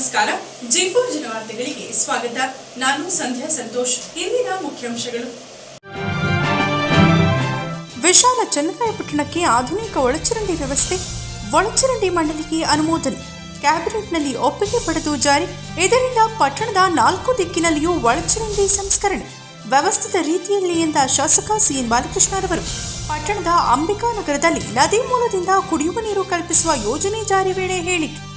ನಮಸ್ಕಾರ. ಜಿಫೋ ಜನವಾರ್ತೆಗಳಿಗೆ ಸ್ವಾಗತ. ನಾನು ಸಂಧ್ಯಾ ಸಂತೋಷ್. ಇಂದಿನ ಮುಖ್ಯಾಂಶಗಳು. ವಿಶಾಲ ಚನ್ನರಾಯಪಟ್ಟಣಕ್ಕೆ ಆಧುನಿಕ ಒಳಚರಂಡಿ ವ್ಯವಸ್ಥೆ, ಒಳಚರಂಡಿ ಮಂಡಳಿಗೆ ಅನುಮೋದನೆ. ಕ್ಯಾಬಿನೆಟ್ನಲ್ಲಿ ಒಪ್ಪಿಗೆ ಪಡೆದು ಜಾರಿ. ಇದರಿಂದ ಪಟ್ಟಣದ ನಾಲ್ಕು ದಿಕ್ಕಿನಲ್ಲಿಯೂ ಒಳಚರಂಡಿ ಸಂಸ್ಕರಣೆ. ವ್ಯವಸ್ಥಿತ ರೀತಿಯಲ್ಲಿ ಎಂದ ಶಾಸಕ ಸಿಎನ್ ಬಾಲಕೃಷ್ಣರವರು ಪಟ್ಟಣದ ಅಂಬಿಕಾ ನಗರದಲ್ಲಿ ನದಿ ಮೂಲದಿಂದ ಕುಡಿಯುವ ನೀರು ಕಲ್ಪಿಸುವ ಯೋಜನೆ ಜಾರಿ ವೇಳೆ ಹೇಳಿಕೆ.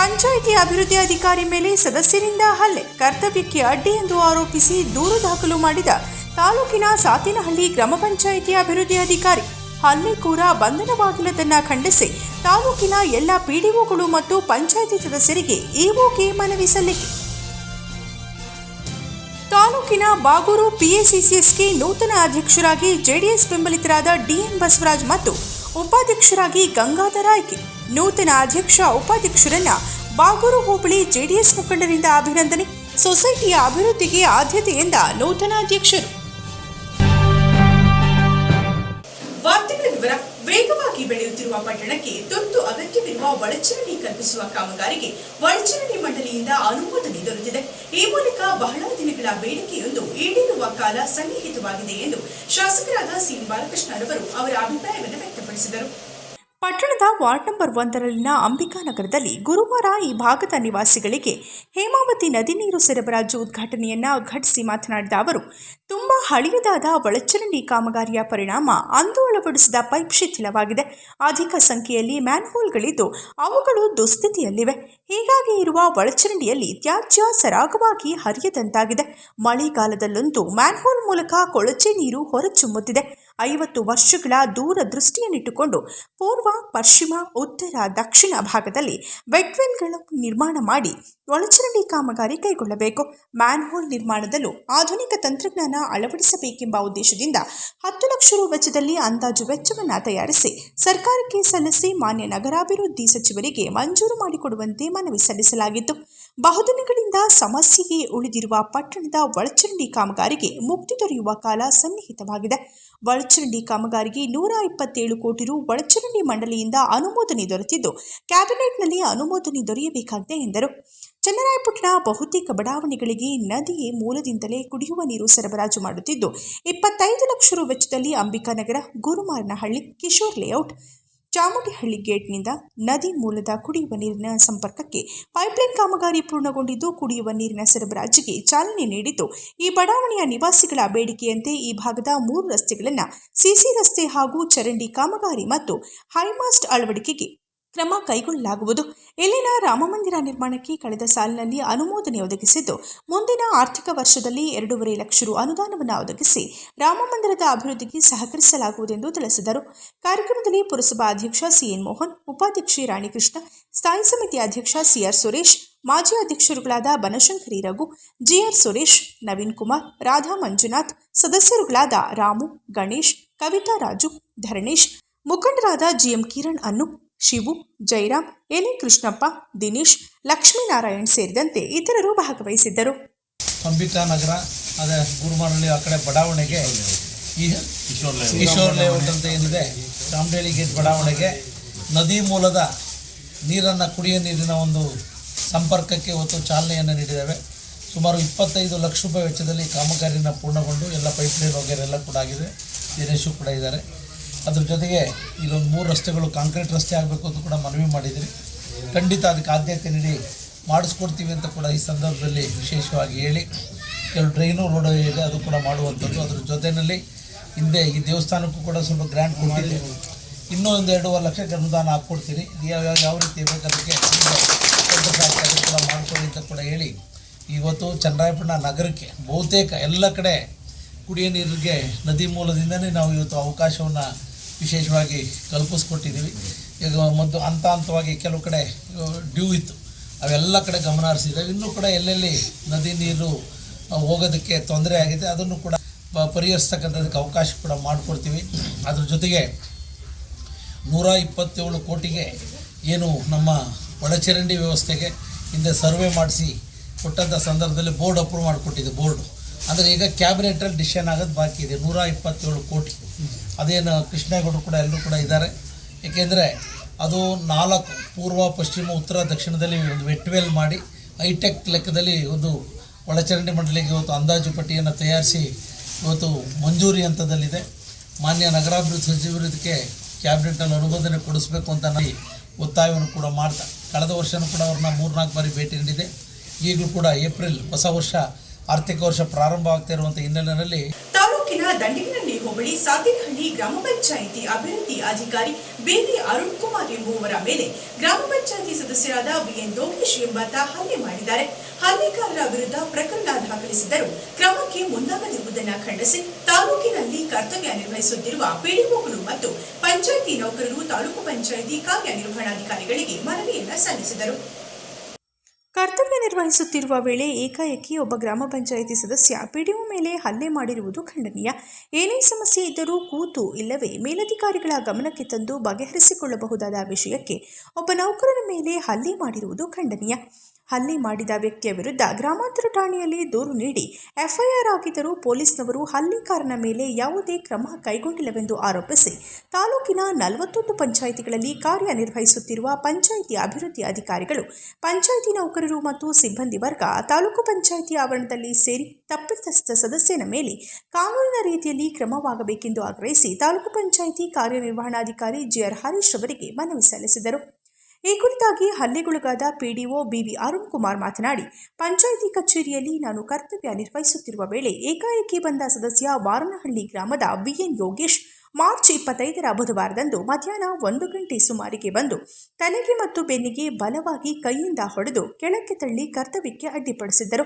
ಪಂಚಾಯಿತಿ ಅಭಿವೃದ್ಧಿ ಅಧಿಕಾರಿ ಮೇಲೆ ಸದಸ್ಯರಿಂದ ಹಲ್ಲೆ. ಕರ್ತವ್ಯಕ್ಕೆ ಅಡ್ಡಿ ಎಂದು ಆರೋಪಿಸಿ ದೂರು ದಾಖಲು ಮಾಡಿದ ತಾಲೂಕಿನ ಸಾತಿನಹಳ್ಳಿ ಗ್ರಾಮ ಪಂಚಾಯಿತಿ ಅಭಿವೃದ್ಧಿ ಅಧಿಕಾರಿ. ಹಲ್ಲೆಕೋರ ಬಂಧನವಾಗಿಲ್ಲದನ್ನ ಖಂಡಿಸಿ ತಾಲೂಕಿನ ಎಲ್ಲ ಪಿಡಿಒಗಳು ಮತ್ತು ಪಂಚಾಯಿತಿ ಸದಸ್ಯರಿಗೆ ಇಒಗೆ ಮನವಿ ಸಲ್ಲಿಕೆ. ತಾಲೂಕಿನ ಬಾಗೂರು ಪಿಎಸಿಸಿಎಸ್ಗೆ ನೂತನ ಅಧ್ಯಕ್ಷರಾಗಿ ಜೆಡಿಎಸ್ ಬೆಂಬಲಿತರಾದ ಡಿಎನ್ ಬಸವರಾಜ್ ಮತ್ತು ಉಪಾಧ್ಯಕ್ಷರಾಗಿ ಗಂಗಾಧರ ಆಯ್ಕೆ ನೂತನ ಅಧ್ಯಕ್ಷ ಉಪಾಧ್ಯಕ್ಷರನ್ನ ಬಾಗೂರು ಹೋಬಳಿ ಜೆಡಿಎಸ್ ಮುಖಂಡರಿಂದ ಅಭಿನಂದನೆ. ಸೊಸೈಟಿಯ ಅಭಿವೃದ್ಧಿಗೆ ಆದ್ಯತೆಯಿಂದ ನೂತನ ಅಧ್ಯಕ್ಷರು. ವೇಗವಾಗಿ ಬೆಳೆಯುತ್ತಿರುವ ಪಟ್ಟಣಕ್ಕೆ ತುರ್ತು ಅಗತ್ಯವಿರುವ ಒಳಚರಂಡಿ ಕಲ್ಪಿಸುವ ಕಾಮಗಾರಿಗೆ ಒಳಚರಂಡಿ ಮಂಡಳಿಯಿಂದ ಅನುಮೋದನೆ ದೊರೆತಿದೆ. ಈ ಮೂಲಕ ಬಹಳ ದಿನಗಳ ಬೇಡಿಕೆಯೊಂದು ಈಡೇರುವ ಕಾಲ ಸನ್ನಿಹಿತವಾಗಿದೆ ಎಂದು ಶಾಸಕರಾದ ಸಿ ಬಾಲಕೃಷ್ಣ ಅವರು ಅವರ ಅಭಿಪ್ರಾಯವನ್ನು ವ್ಯಕ್ತಪಡಿಸಿದರು. ಪಟ್ಟಣದ ವಾರ್ಡ್ ನಂಬರ್ ಒಂದರಲ್ಲಿನ ಅಂಬಿಕಾ ನಗರದಲ್ಲಿ ಗುರುವಾರ ಈ ಭಾಗದ ನಿವಾಸಿಗಳಿಗೆ ಹೇಮಾವತಿ ನದಿ ನೀರು ಸರಬರಾಜು ಉದ್ಘಾಟನೆಯನ್ನ ಉದ್ಘಾಟಿಸಿ ಮಾತನಾಡಿದ ಅವರು, ತುಂಬಾ ಹಳೆಯದಾದ ಒಳಚರಂಡಿ ಕಾಮಗಾರಿಯ ಪರಿಣಾಮ ಅಂದು ಅಳವಡಿಸಿದ ಪೈಪ್ ಶಿಥಿಲವಾಗಿದೆ. ಅಧಿಕ ಸಂಖ್ಯೆಯಲ್ಲಿ ಮ್ಯಾನ್ಹೋಲ್ಗಳಿದ್ದು ಅವುಗಳು ದುಸ್ಥಿತಿಯಲ್ಲಿವೆ. ಹೀಗಾಗಿ ಇರುವ ಒಳಚರಂಡಿಯಲ್ಲಿ ತ್ಯಾಜ್ಯ ಸರಾಗವಾಗಿ ಹರಿಯದಂತಾಗಿದೆ. ಮಳೆಗಾಲದಲ್ಲಂತೂ ಮ್ಯಾನ್ಹೋಲ್ ಮೂಲಕ ಕೊಳಚೆ ನೀರು ಹೊರಚುಮ್ಮುತ್ತಿದೆ. ಐವತ್ತು ವರ್ಷಗಳ ದೂರದೃಷ್ಟಿಯನ್ನಿಟ್ಟುಕೊಂಡು ಪೂರ್ವ, ಪಶ್ಚಿಮ, ಉತ್ತರ, ದಕ್ಷಿಣ ಭಾಗದಲ್ಲಿ ವೆಟ್ವೆಲ್ಗಳನ್ನು ನಿರ್ಮಾಣ ಮಾಡಿ ಒಳಚರಂಡಿ ಕಾಮಗಾರಿ ಕೈಗೊಳ್ಳಬೇಕು. ಮ್ಯಾನ್ಹೋಲ್ ನಿರ್ಮಾಣದಲ್ಲೂ ಆಧುನಿಕ ತಂತ್ರಜ್ಞಾನ ಅಳವಡಿಸಬೇಕೆಂಬ ಉದ್ದೇಶದಿಂದ ಹತ್ತು ಲಕ್ಷ ರು ವೆಚ್ಚದಲ್ಲಿ ಅಂದಾಜು ವೆಚ್ಚವನ್ನು ತಯಾರಿಸಿ ಸರ್ಕಾರಕ್ಕೆ ಸಲ್ಲಿಸಿ ಮಾನ್ಯ ನಗರಾಭಿವೃದ್ಧಿ ಸಚಿವರಿಗೆ ಮಂಜೂರು ಮಾಡಿಕೊಡುವಂತೆ ಮನವಿ ಸಲ್ಲಿಸಲಾಗಿತ್ತು. ಬಹುದಿನಗಳಿಂದ ಸಮಸ್ಯೆಗೆ ಉಳಿದಿರುವ ಪಟ್ಟಣದ ಒಳಚರಂಡಿ ಕಾಮಗಾರಿಗೆ ಮುಕ್ತಿ ದೊರೆಯುವ ಕಾಲ ಸನ್ನಿಹಿತವಾಗಿದೆ. ಒಳಚರಂಡಿ ಕಾಮಗಾರಿಗೆ ನೂರ ಇಪ್ಪತ್ತೇಳು ಕೋಟಿ ರು ಒಳಚರಂಡಿ ಮಂಡಳಿಯಿಂದ ಅನುಮೋದನೆ ದೊರೆತಿದ್ದು, ಕ್ಯಾಬಿನೆಟ್ನಲ್ಲಿ ಅನುಮೋದನೆ ದೊರೆಯಬೇಕಾಗಿದೆ ಎಂದರು. ಚನ್ನರಾಯಪಟ್ಟಣ ಬಹುತೇಕ ಬಡಾವಣೆಗಳಿಗೆ ನದಿಯೇ ಮೂಲದಿಂದಲೇ ಕುಡಿಯುವ ನೀರು ಸರಬರಾಜು ಮಾಡುತ್ತಿದ್ದು, ಇಪ್ಪತ್ತೈದು ಲಕ್ಷ ರು ವೆಚ್ಚದಲ್ಲಿ ಅಂಬಿಕಾನಗರ ಗುರುಮಾರನಹಳ್ಳಿ, ಕಿಶೋರ್ ಲೇಔಟ್ ಚಾಮುಂಡಿಹಳ್ಳಿ ಗೇಟ್ನಿಂದ ನದಿ ಮೂಲದ ಕುಡಿಯುವ ನೀರಿನ ಸಂಪರ್ಕಕ್ಕೆ ಪೈಪ್ಲೈನ್ ಕಾಮಗಾರಿ ಪೂರ್ಣಗೊಂಡಿದ್ದು, ಕುಡಿಯುವ ನೀರಿನ ಸರಬರಾಜಿಗೆ ಚಾಲನೆ ನೀಡಿದ್ದು, ಈ ಬಡಾವಣೆಯ ನಿವಾಸಿಗಳ ಬೇಡಿಕೆಯಂತೆ ಈ ಭಾಗದ ಮೂರು ರಸ್ತೆಗಳನ್ನು ಸಿಸಿ ರಸ್ತೆ ಹಾಗೂ ಚರಂಡಿ ಕಾಮಗಾರಿ ಮತ್ತು ಹೈಮಾಸ್ಟ್ ಅಳವಡಿಕೆಗೆ ಕ್ರಮ ಕೈಗೊಳ್ಳಲಾಗುವುದು. ಇಲ್ಲಿನ ರಾಮಮಂದಿರ ನಿರ್ಮಾಣಕ್ಕೆ ಕಳೆದ ಸಾಲಿನಲ್ಲಿ ಅನುಮೋದನೆ ಒದಗಿಸಿದ್ದು, ಮುಂದಿನ ಆರ್ಥಿಕ ವರ್ಷದಲ್ಲಿ ಎರಡೂವರೆ ಲಕ್ಷ ರು ಅನುದಾನವನ್ನು ಒದಗಿಸಿ ರಾಮಮಂದಿರದ ಅಭಿವೃದ್ಧಿಗೆ ಸಹಕರಿಸಲಾಗುವುದೆಂದು ತಿಳಿಸಿದರು. ಕಾರ್ಯಕ್ರಮದಲ್ಲಿ ಪುರಸಭಾ ಅಧ್ಯಕ್ಷ ಸಿಎನ್ ಮೋಹನ್, ಉಪಾಧ್ಯಕ್ಷೆ ರಾಣಿಕೃಷ್ಣ, ಸ್ಥಾಯಿ ಸಮಿತಿ ಅಧ್ಯಕ್ಷ ಸಿಆರ್ ಸುರೇಶ್, ಮಾಜಿ ಅಧ್ಯಕ್ಷರುಗಳಾದ ಬನಶಂಕರಿ ರಘು, ಜಿಆರ್ ಸುರೇಶ್, ನವೀನ್ ಕುಮಾರ್, ರಾಧಾ ಮಂಜುನಾಥ್, ಸದಸ್ಯರುಗಳಾದ ರಾಮು, ಗಣೇಶ್, ಕವಿತಾ ರಾಜು, ಧರಣೇಶ್, ಮುಖಂಡರಾದ ಜಿಎಂ ಕಿರಣ್ ಅನ್ನು ಶಿವು, ಜೈರಾಮ್, ಎಲೆ ಕೃಷ್ಣಪ್ಪ, ದಿನೇಶ್, ಲಕ್ಷ್ಮೀನಾರಾಯಣ್ ಸೇರಿದಂತೆ ಇತರರು ಭಾಗವಹಿಸಿದ್ದರು. ಸಂಬಿತಾ ನಗರ, ಅದೇ ಗುರುಮಾನಹಳ್ಳಿ ಆ ಕಡೆ ಬಡಾವಣೆಗೆ ಈ ಕಿಶೋರ್ ಲೇಔಟ್ ಅಂತ ಏನಿದೆ ಚಾಮಡೇಳಿ ಗೇಟ್ ಬಡಾವಣೆಗೆ ನದಿ ಮೂಲದ ನೀರನ್ನು, ಕುಡಿಯೋ ನೀರಿನ ಒಂದು ಸಂಪರ್ಕಕ್ಕೆ ಹೊತ್ತು ಚಾಲನೆಯನ್ನು ನೀಡಿದ್ದೇವೆ. ಸುಮಾರು ಇಪ್ಪತ್ತೈದು ಲಕ್ಷ ರೂಪಾಯಿ ವೆಚ್ಚದಲ್ಲಿ ಕಾಮಗಾರಿನ ಪೂರ್ಣಗೊಂಡು ಎಲ್ಲ ಪೈಪ್ಲೈನ್ ವಗೇರೆ ಎಲ್ಲ ಕೂಡ ಆಗಿದೆ. ದಿನೇಶು ಕೂಡ ಇದ್ದಾರೆ. ಅದ್ರ ಜೊತೆಗೆ ಇಲ್ಲೊಂದು ಮೂರು ರಸ್ತೆಗಳು ಕಾಂಕ್ರೀಟ್ ರಸ್ತೆ ಆಗಬೇಕು ಅಂತ ಕೂಡ ಮನವಿ ಮಾಡಿದ್ರಿ. ಖಂಡಿತ ಅದಕ್ಕೆ ಆದ್ಯತೆ ನೀಡಿ ಮಾಡಿಸ್ಕೊಡ್ತೀವಿ ಅಂತ ಕೂಡ ಈ ಸಂದರ್ಭದಲ್ಲಿ ವಿಶೇಷವಾಗಿ ಹೇಳಿ. ಕೆಲವು ಡ್ರೈನು ರೋಡ್ ಇದೆ, ಅದು ಕೂಡ ಮಾಡುವಂಥದ್ದು. ಅದ್ರ ಜೊತೆಯಲ್ಲಿ ಹಿಂದೆ ಈ ದೇವಸ್ಥಾನಕ್ಕೂ ಕೂಡ ಸ್ವಲ್ಪ ಗ್ರ್ಯಾಂಡ್ ಕೊಟ್ಟಿದ್ದೀವಿ ಇನ್ನೂ ಒಂದು ಎರಡೂವರೆ ಲಕ್ಷಕ್ಕೆ ಅನುದಾನ ಹಾಕ್ಕೊಡ್ತೀರಿ. ಯಾವ, ಯಾವ- ರೀತಿ ಬೇಕು ಅದಕ್ಕೆ ದೊಡ್ಡ ಫ್ಯಾಕ್ಟ್ರಿ ಅದು ಕೂಡ ಮಾಡ್ಕೊಡಿ ಅಂತ ಕೂಡ ಹೇಳಿ ಇವತ್ತು ಚನ್ನರಾಯಪಟ್ಟಣ ನಗರಕ್ಕೆ ಬಹುತೇಕ ಎಲ್ಲ ಕಡೆ ಕುಡಿಯ ನೀರಿಗೆ ನದಿ ಮೂಲದಿಂದನೇ ನಾವು ಇವತ್ತು ಅವಕಾಶವನ್ನು ವಿಶೇಷವಾಗಿ ಕಲ್ಪಿಸ್ಕೊಟ್ಟಿದ್ದೀವಿ. ಈಗ ಮೊದಲು ಹಂತ ಹಂತವಾಗಿ ಕೆಲವು ಕಡೆ ಡ್ಯೂ ಇತ್ತು. ಅವೆಲ್ಲ ಕಡೆ ಗಮನ ಹರಿಸಿದ್ದೇವೆ ಇನ್ನೂ ಕೂಡ ಎಲ್ಲೆಲ್ಲಿ ನದಿ ನೀರು ಹೋಗೋದಕ್ಕೆ ತೊಂದರೆ ಆಗಿದೆ, ಅದನ್ನು ಕೂಡ ಪರಿಹರಿಸ್ತಕ್ಕಂಥದಕ್ಕೆ ಅವಕಾಶ ಕೂಡ ಮಾಡಿಕೊಡ್ತೀವಿ. ಅದ್ರ ಜೊತೆಗೆ ನೂರ ಇಪ್ಪತ್ತೇಳು ಕೋಟಿಗೆ ಏನು ನಮ್ಮ ಒಳಚರಂಡಿ ವ್ಯವಸ್ಥೆಗೆ ಹಿಂದೆ ಸರ್ವೆ ಮಾಡಿಸಿ ಕೊಟ್ಟಂಥ ಸಂದರ್ಭದಲ್ಲಿ ಬೋರ್ಡ್ ಅಪ್ರೂವ್ ಮಾಡಿಕೊಟ್ಟಿದೆ ಬೋರ್ಡು. ಅಂದರೆ ಈಗ ಕ್ಯಾಬಿನೆಟಲ್ಲಿ ಡಿಸಿಷನ್ ಆಗೋದು ಬಾಕಿ ಇದೆ. ನೂರ ಇಪ್ಪತ್ತೇಳು ಕೋಟಿ. ಅದೇನು ಕೃಷ್ಣೇಗೌಡರು ಕೂಡ ಎಲ್ಲರೂ ಕೂಡ ಇದ್ದಾರೆ. ಏಕೆಂದರೆ ಅದು ನಾಲ್ಕು ಪೂರ್ವ, ಪಶ್ಚಿಮ, ಉತ್ತರ, ದಕ್ಷಿಣದಲ್ಲಿ ಒಂದು ವೆಟ್ವೆಲ್ ಮಾಡಿ ಹೈಟೆಕ್ ಲೆಕ್ಕದಲ್ಲಿ ಒಂದು ಒಳಚರಂಡಿ ಮಂಡಳಿಗೆ ಇವತ್ತು ಅಂದಾಜು ಪಟ್ಟಿಯನ್ನು ತಯಾರಿಸಿ ಇವತ್ತು ಮಂಜೂರಿ ಹಂತದಲ್ಲಿದೆ. ಮಾನ್ಯ ನಗರಾಭಿವೃದ್ಧಿ ಸಚಿವರು ಇದಕ್ಕೆ ಕ್ಯಾಬಿನೆಟ್ನಲ್ಲಿ ಅನುಮೋದನೆ ಕೊಡಿಸ್ಬೇಕು ಅಂತ ನಾನು ಒತ್ತಾಯವನ್ನು ಕೂಡ ಮಾಡ್ತಾ ಕಳೆದ ವರ್ಷವೂ ಕೂಡ ಅವ್ರನ್ನ ಮೂರ್ನಾಲ್ಕು ಬಾರಿ ಭೇಟಿ ನೀಡಿದೆ. ಈಗಲೂ ಕೂಡ ಏಪ್ರಿಲ್ ಹೊಸ ವರ್ಷ ಆರ್ಥಿಕ ವರ್ಷ ಪ್ರಾರಂಭ ಆಗ್ತಾ ಇರುವಂಥ ಹಿನ್ನೆಲೆಯಲ್ಲಿ ತಾಲೂಕಿನ ದಂಡಿಗಿನಲ್ಲಿ ಹೋಬಳಿ ಸಾತಿನಹಳ್ಳಿ ಗ್ರಾಮ ಪಂಚಾಯಿತಿ ಅಭಿವೃದ್ಧಿ ಅಧಿಕಾರಿ ಬೇಬಿ ಅರುಣ್ ಕುಮಾರ್ ಎಂಬುವವರ ಮೇಲೆ ಗ್ರಾಮ ಪಂಚಾಯಿತಿ ಸದಸ್ಯರಾದ ವಿಎನ್ ಲೋಕೇಶ್ ಎಂಬಾತ ಹಲ್ಲೆ ಮಾಡಿದ್ದಾರೆ. ಹಲ್ಲೆಗಾರರ ವಿರುದ್ಧ ಪ್ರಕರಣ ದಾಖಲಿಸಿದ್ದರೂ ಕ್ರಮಕ್ಕೆ ಮುಂದಾಗದಿರುವುದನ್ನು ಖಂಡಿಸಿ ತಾಲೂಕಿನಲ್ಲಿ ಕರ್ತವ್ಯ ನಿರ್ವಹಿಸುತ್ತಿರುವ ಪಿಡಿಒಗಳು ಮತ್ತು ಪಂಚಾಯಿತಿ ನೌಕರರು ತಾಲೂಕು ಪಂಚಾಯಿತಿ ಕಾರ್ಯನಿರ್ವಹಣಾಧಿಕಾರಿಗಳಿಗೆ ಮನವಿಯನ್ನ ಸಲ್ಲಿಸಿದರು. ಕರ್ತವ್ಯ ನಿರ್ವಹಿಸುತ್ತಿರುವ ವೇಳೆ ಏಕಾಏಕಿ ಒಬ್ಬ ಗ್ರಾಮ ಪಂಚಾಯಿತಿ ಸದಸ್ಯ ಪಿಡಿಒ ಮೇಲೆ ಹಲ್ಲೆ ಮಾಡಿರುವುದು ಖಂಡನೀಯ. ಏನೇ ಸಮಸ್ಯೆ ಇದ್ದರೂ ಕೂತು ಇಲ್ಲವೇ ಮೇಲಧಿಕಾರಿಗಳ ಗಮನಕ್ಕೆ ತಂದು ಬಗೆಹರಿಸಿಕೊಳ್ಳಬಹುದಾದ ವಿಷಯಕ್ಕೆ ಒಬ್ಬ ನೌಕರನ ಮೇಲೆ ಹಲ್ಲೆ ಮಾಡಿರುವುದು ಖಂಡನೀಯ. ಹಲ್ಲೆ ಮಾಡಿದ ವ್ಯಕ್ತಿಯ ವಿರುದ್ಧ ಗ್ರಾಮಾಂತರ ಠಾಣೆಯಲ್ಲಿ ದೂರು ನೀಡಿ ಎಫ್ಐಆರ್ ಆಗಿದ್ದರೂ ಪೊಲೀಸ್ನವರು ಹಲ್ಲೆಕಾರನ ಮೇಲೆ ಯಾವುದೇ ಕ್ರಮ ಕೈಗೊಂಡಿಲ್ಲವೆಂದು ಆರೋಪಿಸಿ ತಾಲೂಕಿನ ನಲವತ್ತೊಂದು ಪಂಚಾಯಿತಿಗಳಲ್ಲಿ ಕಾರ್ಯನಿರ್ವಹಿಸುತ್ತಿರುವ ಪಂಚಾಯಿತಿ ಅಭಿವೃದ್ಧಿ ಅಧಿಕಾರಿಗಳು, ಪಂಚಾಯಿತಿ ನೌಕರರು ಮತ್ತು ಸಿಬ್ಬಂದಿ ವರ್ಗ, ತಾಲೂಕು ಪಂಚಾಯಿತಿ ಆವರಣದಲ್ಲಿ ಸೇರಿ ತಪ್ಪಿತಸ್ಥ ಸದಸ್ಯನ ಮೇಲೆ ಕಾನೂನಿನ ರೀತಿಯಲ್ಲಿ ಕ್ರಮವಾಗಬೇಕೆಂದು ಆಗ್ರಹಿಸಿ ತಾಲೂಕು ಪಂಚಾಯಿತಿ ಕಾರ್ಯನಿರ್ವಹಣಾಧಿಕಾರಿ ಜಿಆರ್ ಹರೀಶ್ ಅವರಿಗೆ ಮನವಿ ಸಲ್ಲಿಸಿದರು. ಈ ಕುರಿತಾಗಿ ಹಲ್ಲೆಗೊಳಗಾದ ಪಿಡಿಒ ಬಿವಿ ಅರುಣ್ ಕುಮಾರ್ ಮಾತನಾಡಿ, ಪಂಚಾಯಿತಿ ಕಚೇರಿಯಲ್ಲಿ ನಾನು ಕರ್ತವ್ಯ ನಿರ್ವಹಿಸುತ್ತಿರುವ ವೇಳೆ ಏಕಾಏಕಿ ಬಂದ ಸದಸ್ಯ ವಾರನಹಳ್ಳಿ ಗ್ರಾಮದ ವಿಎನ್ ಯೋಗೇಶ್ ಮಾರ್ಚ್ ಇಪ್ಪತ್ತೈದರ ಬುಧವಾರದಂದು ಮಧ್ಯಾಹ್ನ ಒಂದು ಗಂಟೆ ಸುಮಾರಿಗೆ ಬಂದು ತಲೆಗೆ ಮತ್ತು ಬೆನ್ನಿಗೆ ಬಲವಾಗಿ ಕೈಯಿಂದ ಹೊಡೆದು ಕೆಳಕ್ಕೆ ತಳ್ಳಿ ಕರ್ತವ್ಯಕ್ಕೆ ಅಡ್ಡಿಪಡಿಸಿದ್ದರು.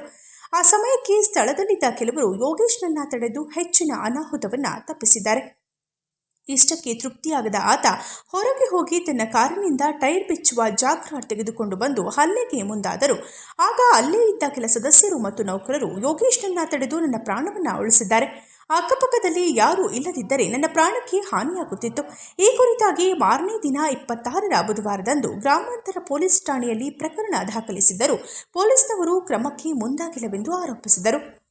ಆ ಸಮಯಕ್ಕೆ ಸ್ಥಳದಲ್ಲಿದ್ದ ಕೆಲವರು ಯೋಗೇಶ್ನನ್ನ ತಡೆದು ಹೆಚ್ಚಿನ ಅನಾಹುತವನ್ನ ತಪ್ಪಿಸಿದ್ದಾರೆ. ಇಷ್ಟಕ್ಕೆ ತೃಪ್ತಿಯಾಗದ ಆತ ಹೊರಗೆ ಹೋಗಿ ತನ್ನ ಕಾರಿನಿಂದ ಟೈರ್ ಬಿಚ್ಚುವ ಜಾಗ್ರಾಟ್ ತೆಗೆದುಕೊಂಡು ಬಂದು ಹಲ್ಲೆಗೆ ಮುಂದಾದರು. ಆಗ ಅಲ್ಲೇ ಇದ್ದ ಕೆಲ ಸದಸ್ಯರು ಮತ್ತು ನೌಕರರು ಯೋಗೇಶ್ನನ್ನ ತಡೆದು ನನ್ನ ಪ್ರಾಣವನ್ನ ಉಳಿಸಿದ್ದಾರೆ. ಅಕ್ಕಪಕ್ಕದಲ್ಲಿ ಯಾರೂ ಇಲ್ಲದಿದ್ದರೆ ನನ್ನ ಪ್ರಾಣಕ್ಕೆ ಹಾನಿಯಾಗುತ್ತಿತ್ತು. ಈ ಕುರಿತಾಗಿ ಮಾರನೇ ದಿನ ಇಪ್ಪತ್ತಾರರ ಬುಧವಾರದಂದು ಗ್ರಾಮಾಂತರ ಪೊಲೀಸ್ ಠಾಣೆಯಲ್ಲಿ ಪ್ರಕರಣ ದಾಖಲಿಸಿದ್ದರು. ಪೊಲೀಸ್ನವರು ಕ್ರಮಕ್ಕೆ ಮುಂದಾಗಿಲ್ಲವೆಂದು ಆರೋಪಿಸಿದರು.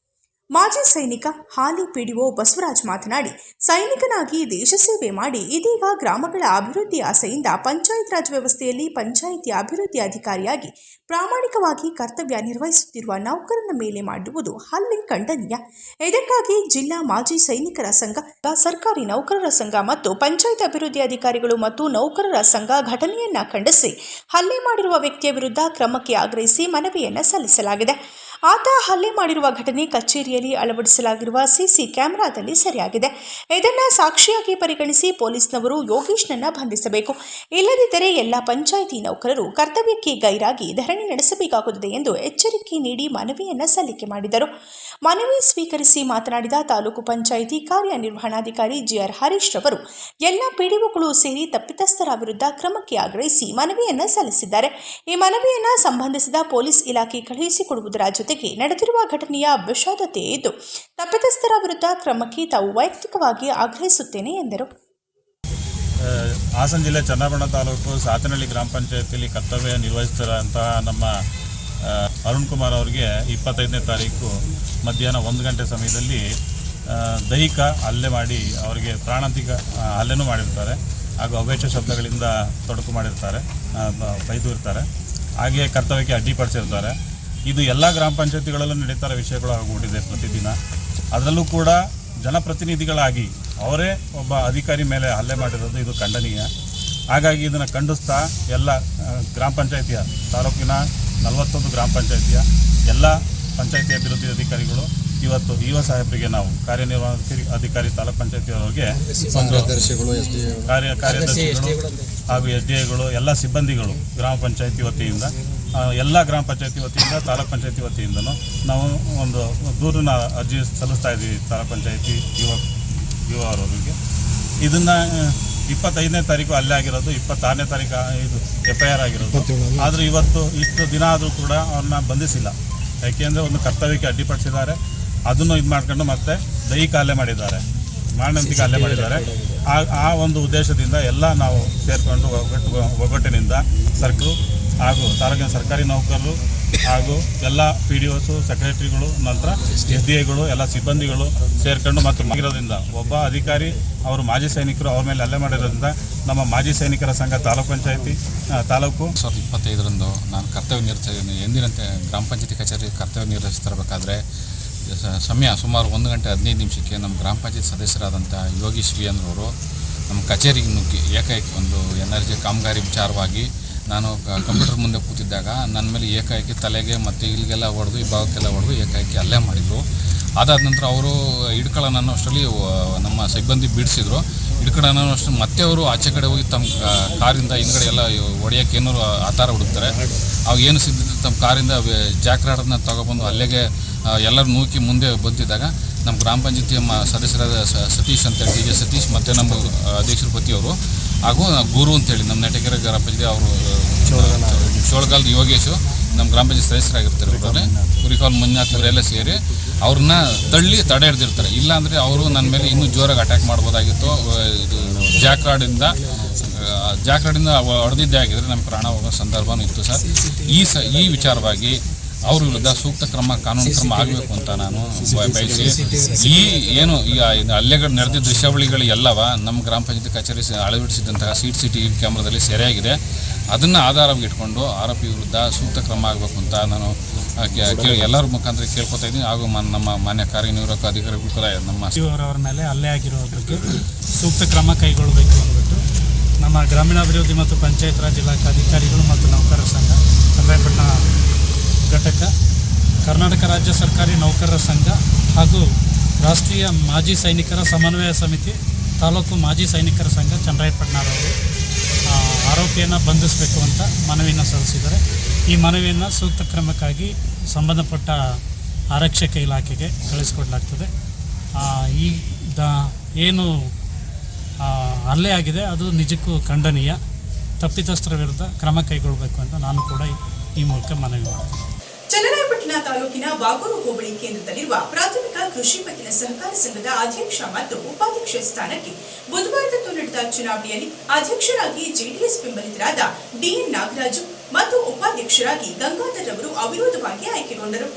ಮಾಜಿ ಸೈನಿಕ ಹಾಲಿ ಪಿಡಿಒ ಬಸವರಾಜ್ ಮಾತನಾಡಿ, ಸೈನಿಕನಾಗಿ ದೇಶ ಸೇವೆ ಮಾಡಿ ಇದೀಗ ಗ್ರಾಮಗಳ ಅಭಿವೃದ್ಧಿ ಆಸೆಯಿಂದ ಪಂಚಾಯತ್ ರಾಜ್ ವ್ಯವಸ್ಥೆಯಲ್ಲಿ ಪಂಚಾಯಿತಿ ಅಭಿವೃದ್ಧಿ ಅಧಿಕಾರಿಯಾಗಿ ಪ್ರಾಮಾಣಿಕವಾಗಿ ಕರ್ತವ್ಯ ನಿರ್ವಹಿಸುತ್ತಿರುವ ನೌಕರನ ಮೇಲೆ ಮಾಡುವುದು ಹಲ್ಲೆ ಖಂಡನೀಯ. ಇದಕ್ಕಾಗಿ ಜಿಲ್ಲಾ ಮಾಜಿ ಸೈನಿಕರ ಸಂಘ, ಸರ್ಕಾರಿ ನೌಕರರ ಸಂಘ ಮತ್ತು ಪಂಚಾಯತ್ ಅಭಿವೃದ್ಧಿ ಅಧಿಕಾರಿಗಳು ಮತ್ತು ನೌಕರರ ಸಂಘ ಘಟನೆಯನ್ನ ಖಂಡಿಸಿ ಹಲ್ಲೆ ಮಾಡಿರುವ ವ್ಯಕ್ತಿಯ ವಿರುದ್ಧ ಕ್ರಮಕ್ಕೆ ಆಗ್ರಹಿಸಿ ಮನವಿಯನ್ನು ಸಲ್ಲಿಸಲಾಗಿದೆ. ಆತ ಹಲ್ಲೆ ಮಾಡಿರುವ ಘಟನೆ ಕಚೇರಿಯಲ್ಲಿ ಅಳವಡಿಸಲಾಗಿರುವ ಸಿಸಿ ಕ್ಯಾಮೆರಾದಲ್ಲಿ ಸೆರೆಯಾಗಿದೆ. ಇದನ್ನು ಸಾಕ್ಷಿಯಾಗಿ ಪರಿಗಣಿಸಿ ಪೊಲೀಸ್ನವರು ಯೋಗೇಶ್ನನ್ನ ಬಂಧಿಸಬೇಕು. ಇಲ್ಲದಿದ್ದರೆ ಎಲ್ಲ ಪಂಚಾಯಿತಿ ನೌಕರರು ಕರ್ತವ್ಯಕ್ಕೆ ಗೈರಾಗಿ ಧರಣಿ ನಡೆಸಬೇಕಾಗುತ್ತದೆ ಎಂದು ಎಚ್ಚರಿಕೆ ನೀಡಿ ಮನವಿಯನ್ನು ಸಲ್ಲಿಕೆ ಮಾಡಿದರು. ಮನವಿ ಸ್ವೀಕರಿಸಿ ಮಾತನಾಡಿದ ತಾಲೂಕು ಪಂಚಾಯಿತಿ ಕಾರ್ಯನಿರ್ವಹಣಾಧಿಕಾರಿ ಜಿಆರ್ ಹರೀಶ್ ರವರು, ಎಲ್ಲ ಪಿಡಿಒಗಳು ಸೇರಿ ತಪ್ಪಿತಸ್ಥರ ವಿರುದ್ಧ ಕ್ರಮಕ್ಕೆ ಆಗ್ರಹಿಸಿ ಮನವಿಯನ್ನು ಸಲ್ಲಿಸಿದ್ದಾರೆ. ಈ ಮನವಿಯನ್ನ ಸಂಬಂಧಿಸಿದ ಪೊಲೀಸ್ ಇಲಾಖೆ ಕಳುಹಿಸಿಕೊಡುವುದರ ಜೊತೆಗೆ ನಡೆದಿರುವ ಘಟನೆಯ ವಿಷಾದತೆ ಇದ್ದು ತಪ್ಪಿತಸ್ಥರ ವಿರುದ್ಧ ಕ್ರಮಕ್ಕೆ ತಾವು ವೈಯಕ್ತಿಕವಾಗಿ ಆಗ್ರಹಿಸುತ್ತೇನೆ ಎಂದರು. ಹಾಸನ ಜಿಲ್ಲೆ ಚನ್ನಬಣ್ಣ ತಾಲೂಕು ಸಾತನಹಳ್ಳಿ ಗ್ರಾಮ ಪಂಚಾಯತಿಯಲ್ಲಿ ಕರ್ತವ್ಯ ನಿರ್ವಹಿಸ್ತಿರೋಂತಹ ನಮ್ಮ ಅರುಣ್ ಕುಮಾರ್ ಅವರಿಗೆ ಇಪ್ಪತ್ತೈದನೇ ತಾರೀಕು ಮಧ್ಯಾಹ್ನ ಒಂದು ಗಂಟೆ ಸಮಯದಲ್ಲಿ ದೈಹಿಕ ಹಲ್ಲೆ ಮಾಡಿ ಅವರಿಗೆ ಪ್ರಾಣಾಂತಿಕ ಹಲ್ಲೆನೂ ಮಾಡಿರ್ತಾರೆ. ಹಾಗೂ ಅವೇಚ ಶಬ್ದಗಳಿಂದ ತೊಡಕು ಮಾಡಿರ್ತಾರೆ ಆ, ಬ- ಬೈದು ಇರ್ತಾರೆ. ಹಾಗೆಯೇ ಕರ್ತವ್ಯಕ್ಕೆ ಅಡ್ಡಿಪಡಿಸಿರ್ತಾರೆ. ಇದು ಎಲ್ಲ ಗ್ರಾಮ ಪಂಚಾಯತಿಗಳಲ್ಲೂ ನಡೀತಾ ಇರೋ ವಿಷಯಗಳು ಆಗಿಬಿಟ್ಟಿದೆ ಪ್ರತಿದಿನ. ಅದರಲ್ಲೂ ಕೂಡ ಜನಪ್ರತಿನಿಧಿಗಳಾಗಿ ಅವರೇ ಒಬ್ಬ ಅಧಿಕಾರಿ ಮೇಲೆ ಹಲ್ಲೆ ಮಾಡಿರೋದು ಇದು ಖಂಡನೀಯ. ಹಾಗಾಗಿ ಇದನ್ನು ಖಂಡಿಸ್ತಾ ಎಲ್ಲ ಗ್ರಾಮ ಪಂಚಾಯತಿಯ, ತಾಲೂಕಿನ ನಲವತ್ತೊಂದು ಗ್ರಾಮ ಪಂಚಾಯತಿಯ ಎಲ್ಲ ಪಂಚಾಯತಿ ಅಭಿವೃದ್ಧಿ ಅಧಿಕಾರಿಗಳು ಇವತ್ತು ಇ ಸಾಹೇಬರಿಗೆ ನಾವು ಕಾರ್ಯನಿರ್ವಹಣಾಧಿಕಾರಿ ಅಧಿಕಾರಿ ತಾಲೂಕ್ ಪಂಚಾಯತಿ ಅವರಿಗೆ ಒಂದು ಕಾರ್ಯ ಕಾರ್ಯದರ್ಶಿಗಳು ಹಾಗೂ ಎಸ್ ಡಿ ಐಗಳು ಎಲ್ಲ ಸಿಬ್ಬಂದಿಗಳು ಗ್ರಾಮ ಪಂಚಾಯತಿ ವತಿಯಿಂದ ಎಲ್ಲ ಗ್ರಾಮ ಪಂಚಾಯತಿ ವತಿಯಿಂದ ತಾಲೂಕ್ ಪಂಚಾಯತಿ ವತಿಯಿಂದನೂ ನಾವು ಒಂದು ದೂರನ್ನ ಅರ್ಜಿ ಸಲ್ಲಿಸ್ತಾ ಇದ್ದೀವಿ ತಾಲೂಕ್ ಪಂಚಾಯತಿ ಯುವ ಯುವ ಅವರಿಗೆ ಇದನ್ನು ಇಪ್ಪತ್ತೈದನೇ ತಾರೀಕು ಅಲ್ಲೇ ಆಗಿರೋದು ಇಪ್ಪತ್ತಾರನೇ ತಾರೀಕು ಇದು ಎಫ್ ಐ ಆರ್ ಆಗಿರೋದು ಆದರೂ ಇವತ್ತು ಇಷ್ಟು ದಿನ ಆದರೂ ಕೂಡ ಅವ್ರನ್ನ ಬಂಧಿಸಿಲ್ಲ. ಯಾಕೆಂದರೆ ಒಂದು ಕರ್ತವ್ಯಕ್ಕೆ ಅಡ್ಡಿಪಡಿಸಿದ್ದಾರೆ. ಅದನ್ನು ಇದು ಮಾಡ್ಕೊಂಡು ಮತ್ತೆ ದೈಹಿಕ ಹಲ್ಲೆ ಮಾಡಿದ್ದಾರೆ. ಮಾರಣಾಂತಿಕ ಹಲ್ಲೆ ಮಾಡಿದ್ದಾರೆ. ಆ ಆ ಒಂದು ಉದ್ದೇಶದಿಂದ ಎಲ್ಲ ನಾವು ಸೇರಿಕೊಂಡು ಒಗ್ಗಟ್ಟು, ಒಗ್ಗಟ್ಟಿನಿಂದ ಸರ್ಕು ಹಾಗೂ ತಾಲೂಕಿನ ಸರ್ಕಾರಿ ನೌಕರರು ಹಾಗೂ ಎಲ್ಲ ಪಿ ಡಿ ಒಸು ಸೆಕ್ರೆಟರಿಗಳು ನಂತರ ಎಸ್ ಡಿ ಐಗಳು ಎಲ್ಲ ಸಿಬ್ಬಂದಿಗಳು ಸೇರ್ಕೊಂಡು ಮತ್ತು ಮಾಡಿರೋದ್ರಿಂದ ಒಬ್ಬ ಅಧಿಕಾರಿ, ಅವರು ಮಾಜಿ ಸೈನಿಕರು ಅವ್ರ ಮೇಲೆ ಹಲ್ಲೆ ಮಾಡಿರೋದ್ರಿಂದ ನಮ್ಮ ಮಾಜಿ ಸೈನಿಕರ ಸಂಘ ತಾಲೂಕು ಪಂಚಾಯತಿ ತಾಲೂಕು ಸಾವಿರದ ಇಪ್ಪತ್ತೈದರಂದು ನಾನು ಕರ್ತವ್ಯ ನಿರ್ವಹಿಸಿದ್ದೀನಿ ಎಂದಿನಂತೆ ಗ್ರಾಮ ಪಂಚಾಯತಿ ಕಚೇರಿ ಕರ್ತವ್ಯ ನಿರ್ವಹಿಸ್ತಿರಬೇಕಾದ್ರೆ ಸಮಯ ಸುಮಾರು ಒಂದು ಗಂಟೆ ಹದಿನೈದು ನಿಮಿಷಕ್ಕೆ ನಮ್ಮ ಗ್ರಾಮ ಪಂಚಾಯತ್ ಸದಸ್ಯರಾದಂಥ ಯೋಗಿ ಶ್ರೀಯನ್ರವರು ನಮ್ಮ ಕಚೇರಿಗೆ ನುಗ್ಗಿ ಏಕಾಏಕಿ ಒಂದು ಎನರ್ಜಿ ಕಾಮಗಾರಿ ವಿಚಾರವಾಗಿ ನಾನು ಕಂಪ್ಯೂಟರ್ ಮುಂದೆ ಕೂತಿದ್ದಾಗ ನನ್ನ ಮೇಲೆ ಏಕಾಏಕಿ ತಲೆಗೆ ಮತ್ತು ಇಲ್ಲಿಗೆಲ್ಲ ಹೊಡೆದು, ಈ ಭಾಗಕ್ಕೆಲ್ಲ ಹೊಡೆದು ಏಕಾಏಕಿ ಅಲ್ಲೇ ಮಾಡಿದರು. ಅದಾದ ನಂತರ ಅವರು ಹಿಡ್ಕೊಳ್ಳೋಣ ಅಷ್ಟರಲ್ಲಿ ನಮ್ಮ ಸಿಬ್ಬಂದಿ ಬಿಡಿಸಿದ್ರು. ಹಿಡ್ಕೊಳ್ಳೋಣ ಅಷ್ಟರಲ್ಲಿ ಮತ್ತೆ ಅವರು ಆಚೆ ಕಡೆ ಹೋಗಿ ತಮ್ಮ ಕಾರಿಂದ ಹಿಂದ್ಗಡೆ ಎಲ್ಲ ಹೊಡೆಯೋಕೆ ಏನಾರು ಆತಾರ ಹುಡುಕ್ತಾರೆ. ಅವಾಗ ಏನು ಸಿಗ್ತಿತ್ತು ತಮ್ಮ ಕಾರಿಂದ ಜಾಕ್ರಾಡನ್ನ ಜಾಕ್ ರಾಡನ್ನ ತಗೊಬಂದು ಅಲ್ಲಿಗೆ ಎಲ್ಲರೂ ನೂಕಿ ಮುಂದೆ ಬಂದಿದ್ದಾಗ ನಮ್ಮ ಗ್ರಾಮ ಪಂಚಾಯತಿ ಸದಸ್ಯರಾದ ಸತೀಶ್ ಅಂತ ಡಿ ಜೆ ಸತೀಶ್ ಮತ್ತು ನಮ್ಮ ಅಧ್ಯಕ್ಷರು ಪತಿಯವರು ಹಾಗೂ ಗುರು ಅಂತೇಳಿ ನಮ್ಮ ನೆಟಗೆರೆ ಗ್ರಾಮ ಪಂಚಾಯತಿ ಅವರು ಚೋಳಗಾಲದ ಯೋಗೇಶು ನಮ್ಮ ಗ್ರಾಮ ಪಂಚಾಯತ್ ಸದಸ್ಯರಾಗಿರ್ತಾರೆ ಇವರಲ್ಲಿ ಕುರಿಕಾಲ್ ಮಂಜುನಾಥ್ ಇವರೆಲ್ಲ ಸೇರಿ ಅವ್ರನ್ನ ತಳ್ಳಿ ತಡೆ ಹಿಡ್ದಿರ್ತಾರೆ. ಇಲ್ಲಾಂದರೆ ಅವರು ನನ್ನ ಮೇಲೆ ಇನ್ನೂ ಜೋರಾಗಿ ಅಟ್ಯಾಕ್ ಮಾಡ್ಬೋದಾಗಿತ್ತು. ಇದು ಜಾಕ್ರಾಡಿಂದ ಜಾಕ್ರಾಡಿಂದ ಹೊಡೆದಿದ್ದೇ ಆಗಿದ್ರೆ ನಮ್ಮ ಪ್ರಾಣ ಹೋಗೋ ಸಂದರ್ಭನೂ ಇತ್ತು ಸರ್. ಈ ಸ ಈ ವಿಚಾರವಾಗಿ ಅವ್ರ ವಿರುದ್ಧ ಸೂಕ್ತ ಕ್ರಮ ಕಾನೂನು ಕ್ರಮ ಆಗಬೇಕು ಅಂತ ನಾನು ಬಯಸಿ ಈ ಏನು ಈಗ ಇದು ಹಲ್ಲೆಗಳು ನಡೆದ ದೃಶ್ಯಾವಳಿಗಳು ಎಲ್ಲವ ನಮ್ಮ ಗ್ರಾಮ ಪಂಚಾಯತಿ ಕಚೇರಿ ಸ- ಅಳವಡಿಸಿದಂತಹ ಸೀಟ್ ಸಿಟಿ ಕ್ಯಾಮ್ರಾದಲ್ಲಿ ಸೆರೆಯಾಗಿದೆ. ಅದನ್ನು ಆಧಾರವಾಗಿ ಇಟ್ಕೊಂಡು ಆರೋಪಿ ವಿರುದ್ಧ ಸೂಕ್ತ ಕ್ರಮ ಆಗಬೇಕು ಅಂತ ನಾನು ಎಲ್ಲರ ಮುಖಾಂತರ ಕೇಳ್ಕೊತಾ ಇದ್ದೀನಿ. ಹಾಗೂ ನಮ್ಮ ಮಾನ್ಯ ಕಾರ್ಯನಿರ್ವಾಹಕ ಅಧಿಕಾರಿಗಳು ಕೂಡ ನಮ್ಮ ಅವರವರ ಮೇಲೆ ಅಲ್ಲೇ ಆಗಿರೋ ಬಗ್ಗೆ ಸೂಕ್ತ ಕ್ರಮ ಕೈಗೊಳ್ಳಬೇಕು ಅಂದ್ಬಿಟ್ಟು ನಮ್ಮ ಗ್ರಾಮೀಣಾಭಿವೃದ್ಧಿ ಮತ್ತು ಪಂಚಾಯತ್ ರಾಜ್ ಇಲಾಖೆ ಅಧಿಕಾರಿಗಳು ಮತ್ತು ನೌಕರರ ಸಂಘ ಚನ್ನರಾಯಪಟ್ಟಣ ಘಟಕ, ಕರ್ನಾಟಕ ರಾಜ್ಯ ಸರ್ಕಾರಿ ನೌಕರರ ಸಂಘ ಹಾಗೂ ರಾಷ್ಟ್ರೀಯ ಮಾಜಿ ಸೈನಿಕರ ಸಮನ್ವಯ ಸಮಿತಿ, ತಾಲೂಕು ಮಾಜಿ ಸೈನಿಕರ ಸಂಘ ಚಂದ್ರಾಯಪಟ್ಟಣರವರು ಆರೋಪಿಯನ್ನು ಬಂಧಿಸಬೇಕು ಅಂತ ಮನವಿಯನ್ನು ಸಲ್ಲಿಸಿದ್ದಾರೆ. ಈ ಮನವಿಯನ್ನು ಸೂಕ್ತ ಕ್ರಮಕ್ಕಾಗಿ ಸಂಬಂಧಪಟ್ಟ ಆರಕ್ಷಕ ಇಲಾಖೆಗೆ ಕಳಿಸ್ಕೊಡ್ಲಾಗ್ತದೆ. ಈ, ದ, ಏನು ಹಲ್ಲೆ ಆಗಿದೆ, ಅದು ನಿಜಕ್ಕೂ ಖಂಡನೀಯ. ತಪ್ಪಿತಸ್ಥರ ವಿರುದ್ಧ ಕ್ರಮ ಕೈಗೊಳ್ಳಬೇಕು ಅಂತ ನಾನು ಕೂಡ ಈ ಮೂಲಕ ಮನವಿ ಮಾಡ್ತೀನಿ. ಚನ್ನರಾಯಪಟ್ಟಣ ತಾಲೂಕಿನ ವಾಗೂರು ಹೋಬಳಿ ಕೇಂದ್ರದಲ್ಲಿರುವ ಪ್ರಾಥಮಿಕ ಕೃಷಿ ಪತ್ತಿನ ಸಹಕಾರ ಸಂಘದ ಅಧ್ಯಕ್ಷ ಮತ್ತು ಉಪಾಧ್ಯಕ್ಷ ಸ್ಥಾನಕ್ಕೆ ಬುಧವಾರದಂದು ನಡೆದ ಚುನಾವಣೆಯಲ್ಲಿ ಅಧ್ಯಕ್ಷರಾಗಿ ಜೆಡಿಎಸ್ ಬೆಂಬಲಿತರಾದ ಡಿಎನ್ ನಾಗರಾಜು ಮತ್ತು ಉಪಾಧ್ಯಕ್ಷರಾಗಿ ಗಂಗಾಧರ್ ಅವರು ಅವಿರೋಧವಾಗಿ ಆಯ್ಕೆಗೊಂಡರು.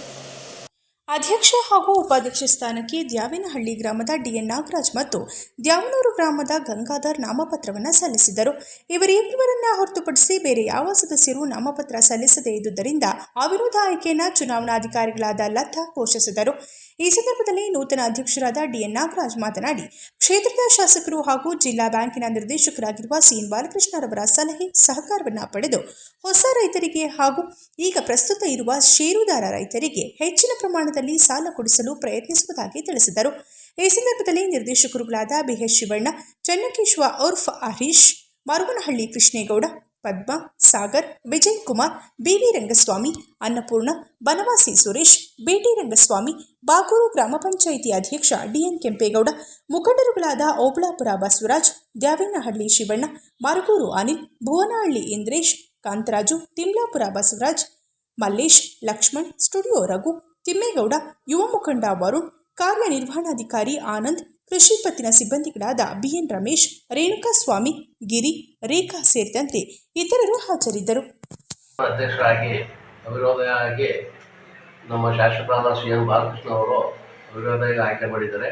ಅಧ್ಯಕ್ಷ ಹಾಗೂ ಉಪಾಧ್ಯಕ್ಷ ಸ್ಥಾನಕ್ಕೆ ದ್ಯಾವಿನಹಳ್ಳಿ ಗ್ರಾಮದ ಡಿಎನ್ ನಾಗರಾಜ್ ಮತ್ತು ದ್ಯಾವನೂರು ಗ್ರಾಮದ ಗಂಗಾಧರ್ ನಾಮಪತ್ರವನ್ನು ಸಲ್ಲಿಸಿದರು. ಇವರಿಬ್ಬರನ್ನ ಹೊರತುಪಡಿಸಿ ಬೇರೆ ಯಾವ ಸದಸ್ಯರು ನಾಮಪತ್ರ ಸಲ್ಲಿಸದೇ ಇದ್ದುದರಿಂದ ಅವಿರೋಧ ಆಯ್ಕೆಯನ್ನು ಚುನಾವಣಾಧಿಕಾರಿಗಳಾದ ಲತಾ ಘೋಷಿಸಿದರು. ಈ ಸಂದರ್ಭದಲ್ಲಿ ನೂತನ ಅಧ್ಯಕ್ಷರಾದ ಡಿಎನ್ ನಾಗರಾಜ್ ಮಾತನಾಡಿ, ಕ್ಷೇತ್ರದ ಶಾಸಕರು ಹಾಗೂ ಜಿಲ್ಲಾ ಬ್ಯಾಂಕಿನ ನಿರ್ದೇಶಕರಾಗಿರುವ ಸಿಎನ್ ಬಾಲಕೃಷ್ಣರವರ ಸಲಹೆ, ಸಹಕಾರವನ್ನು ಪಡೆದು ಹೊಸ ರೈತರಿಗೆ ಹಾಗೂ ಈಗ ಪ್ರಸ್ತುತ ಇರುವ ಷೇರುದಾರ ರೈತರಿಗೆ ಹೆಚ್ಚಿನ ಪ್ರಮಾಣದಲ್ಲಿ ಸಾಲ ಕೊಡಿಸಲು ಪ್ರಯತ್ನಿಸುವುದಾಗಿ ತಿಳಿಸಿದರು. ಈ ಸಂದರ್ಭದಲ್ಲಿ ನಿರ್ದೇಶಕರುಗಳಾದ BS Shivanna, Channakeshava ಉರ್ಫ್ Harish, Maruvanahalli Krishnegowda, Padma, Sagar Vijay Kumar B V Rangaswamy, Annapurna, Banavasi Suresh B T Rangaswamy Bagur ಗ್ರಾಮ ಪಂಚಾಯಿತಿ ಅಧ್ಯಕ್ಷ ಡಿಎನ್ ಕೆಂಪೇಗೌಡ, ಮುಖಂಡರುಗಳಾದ ಓಬಳಾಪುರ ಬಸವರಾಜ್, ದ್ಯಾವೇನಹಳ್ಳಿ ಶಿವಣ್ಣ ಮಾರ್ಗೂರು ಅನಿಲ್, ಭುವನಹಳ್ಳಿ ಇಂದ್ರೇಶ್, ಕಾಂತರಾಜು, ತಿಮ್ಲಾಪುರ ಬಸವರಾಜ್, ಮಲ್ಲೇಶ್, ಲಕ್ಷ್ಮಣ್, ಸ್ಟುಡಿಯೋ ರಘು, ತಿಮ್ಮೇಗೌಡ, ಯುವ ಮುಖಂಡ ವರುಣ್, ಕಾರ್ಯನಿರ್ವಹಣಾಧಿಕಾರಿ ಆನಂದ್, ಕೃಷಿ ಪತ್ತಿನ ಸಿಬ್ಬಂದಿಗಳಾದ ಬಿಎನ್ ರಮೇಶ್ ರೇಣುಕಾಸ್ವಾಮಿ ಗಿರಿ, ರೇಖಾ ಸೇರಿದಂತೆ ಇತರರು ಹಾಜರಿದ್ದರು. ಅಧ್ಯಕ್ಷರಾಗಿ ಅವಿರೋಧವಾಗಿ ನಮ್ಮ ಶಾಸಕರಾದ ಸಿ ಎನ್ ಬಾಲಕೃಷ್ಣ ಅವರು ಅವಿರೋಧವಾಗಿ ಆಯ್ಕೆ ಮಾಡಿದ್ದಾರೆ.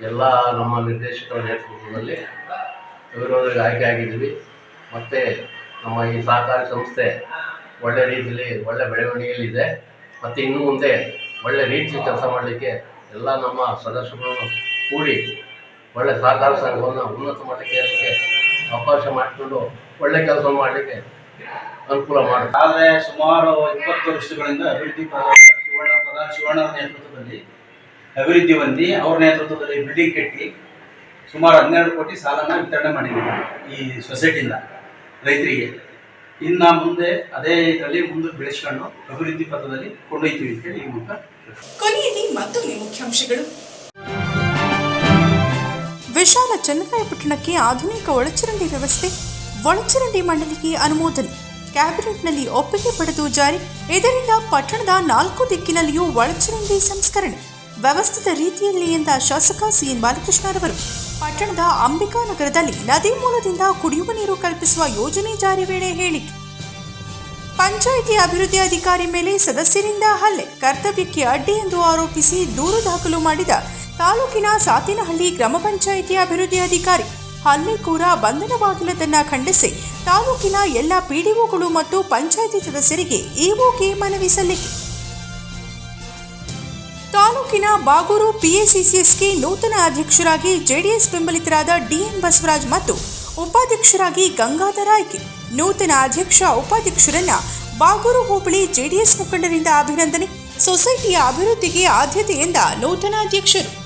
ಎಲ್ಲ ನಮ್ಮ ನಿರ್ದೇಶಕರ ನೇತೃತ್ವದಲ್ಲಿ ಅವಿರೋಧವಾಗಿ ಆಯ್ಕೆ ಆಗಿದ್ದೀವಿ. ಮತ್ತು ನಮ್ಮ ಈ ಸಹಕಾರಿ ಸಂಸ್ಥೆ ಒಳ್ಳೆ ರೀತಿಯಲ್ಲಿ ಒಳ್ಳೆ ಬೆಳವಣಿಗೆಯಲ್ಲಿದೆ ಮತ್ತು ಇನ್ನು ಮುಂದೆ ಒಳ್ಳೆ ರೀತಿಯಲ್ಲಿ ಕೆಲಸ ಮಾಡಲಿಕ್ಕೆ ಎಲ್ಲ ನಮ್ಮ ಸದಸ್ಯರುಗಳನ್ನು ಕೂಡಿ ಒಳ್ಳೆ ಸಹಕಾರ ಸಂಘವನ್ನು ಉನ್ನತ ಮಟ್ಟಕ್ಕೆ ಏರಲಿಕ್ಕೆ ಅವಕಾಶ ಮಾಡಿಕೊಂಡು ಒಳ್ಳೆ ಕೆಲಸ ಮಾಡಲಿಕ್ಕೆ ಅನುಕೂಲ ಮಾಡಿ ಆದರೆ ಸುಮಾರು ಇಪ್ಪತ್ತು ವರ್ಷಗಳಿಂದ ಅಭಿವೃದ್ಧಿ ಪ್ರಧಾನ ಶಿವಣ್ಣ ನೇತೃತ್ವದಲ್ಲಿ ಅಭಿವೃದ್ಧಿ ಹೊಂದಿ ಅವ್ರ ನೇತೃತ್ವದಲ್ಲಿ ಬಿಲ್ಡಿಂಗ್ ಕಟ್ಟಿ ಸುಮಾರು ಹನ್ನೆರಡು ಕೋಟಿ ಸಾಲನ ವಿತರಣೆ ಮಾಡಿದ್ದೀವಿ ಈ ಸೊಸೈಟಿಯಿಂದ ರೈತರಿಗೆ. ಇನ್ನು ಮುಂದೆ ಅದೇ ಇದರಲ್ಲಿ ಮುಂದೆ ಬೆಳೆಸ್ಕೊಂಡು ಅಭಿವೃದ್ಧಿ ಪಥದಲ್ಲಿ ಕೊಂಡೊಯ್ತೀವಿ ಅಂತೇಳಿ ಈ ಮೂಲಕ ಕೊನೆಯಲ್ಲಿ ಮತ್ತೊಮ್ಮೆ ಮುಖ್ಯಾಂಶಗಳು. ವಿಶಾಲ ಚನ್ನರಾಯಪಟ್ಟಣಕ್ಕೆ ಆಧುನಿಕ ಒಳಚರಂಡಿ ವ್ಯವಸ್ಥೆ, ಒಳಚರಂಡಿ ಮಂಡಳಿಗೆ ಅನುಮೋದನೆ. ಕ್ಯಾಬಿನೆಟ್ನಲ್ಲಿ ಒಪ್ಪಿಗೆ ಪಡೆದು ಜಾರಿ. ಇದರಿಂದ ಪಟ್ಟಣದ ನಾಲ್ಕು ದಿಕ್ಕಿನಲ್ಲಿಯೂ ಒಳಚರಂಡಿ ಸಂಸ್ಕರಣೆ. ವ್ಯವಸ್ಥಿತ ರೀತಿಯಲ್ಲಿ ಎಂದ ಶಾಸಕ ಸಿಎನ್ ಬಾಲಕೃಷ್ಣರವರು ಪಟ್ಟಣದ ಅಂಬಿಕಾ ನಗರದಲ್ಲಿ ನದಿ ಮೂಲದಿಂದ ಕುಡಿಯುವ ನೀರು ಕಲ್ಪಿಸುವ ಯೋಜನೆ ಜಾರಿ ವೇಳೆ ಹೇಳಿಕೆ. ಪಂಚಾಯಿತಿ ಅಭಿವೃದ್ಧಿ ಅಧಿಕಾರಿ ಮೇಲೆ ಸದಸ್ಯರಿಂದ ಹಲ್ಲೆ. ಕರ್ತವ್ಯಕ್ಕೆ ಅಡ್ಡಿ ಎಂದು ಆರೋಪಿಸಿ ದೂರು ದಾಖಲು ಮಾಡಿದ ತಾಲೂಕಿನ ಸಾತಿನಹಳ್ಳಿ ಗ್ರಾಮ ಪಂಚಾಯಿತಿ ಅಭಿವೃದ್ಧಿ ಅಧಿಕಾರಿ ಹಲ್ಲೆಕೋರ ಬಾಗಿಲದನ್ನ ಖಂಡಿಸಿ ತಾಲೂಕಿನ ಎಲ್ಲ ಪಿಡಿಒಗಳು ಮತ್ತು ಪಂಚಾಯಿತಿ ಸದಸ್ಯರಿಗೆ ಇಒಗೆ ಮನವಿ ಸಲ್ಲಿಕೆ. ತಾಲೂಕಿನ ಬಾಗೂರು ಪಿಎಸಿಸಿಎಸ್ಗೆ ನೂತನ ಅಧ್ಯಕ್ಷರಾಗಿ ಜೆಡಿಎಸ್ ಬೆಂಬಲಿತರಾದ ಡಿಎನ್ ಬಸವರಾಜ್ ಮತ್ತು ಉಪಾಧ್ಯಕ್ಷರಾಗಿ ಗಂಗಾಧರ ಆಯ್ಕೆ ನೂತನ ಅಧ್ಯಕ್ಷ ಉಪಾಧ್ಯಕ್ಷರನ್ನ ಬಾಗೂರು ಹೋಬಳಿ ಜೆಡಿಎಸ್ ಮುಖಂಡರಿಂದ ಅಭಿನಂದನೆ. ಸೊಸೈಟಿಯ ಅಭಿವೃದ್ಧಿಗೆ ಆದ್ಯತೆಯಿಂದ ನೂತನ ಅಧ್ಯಕ್ಷರು.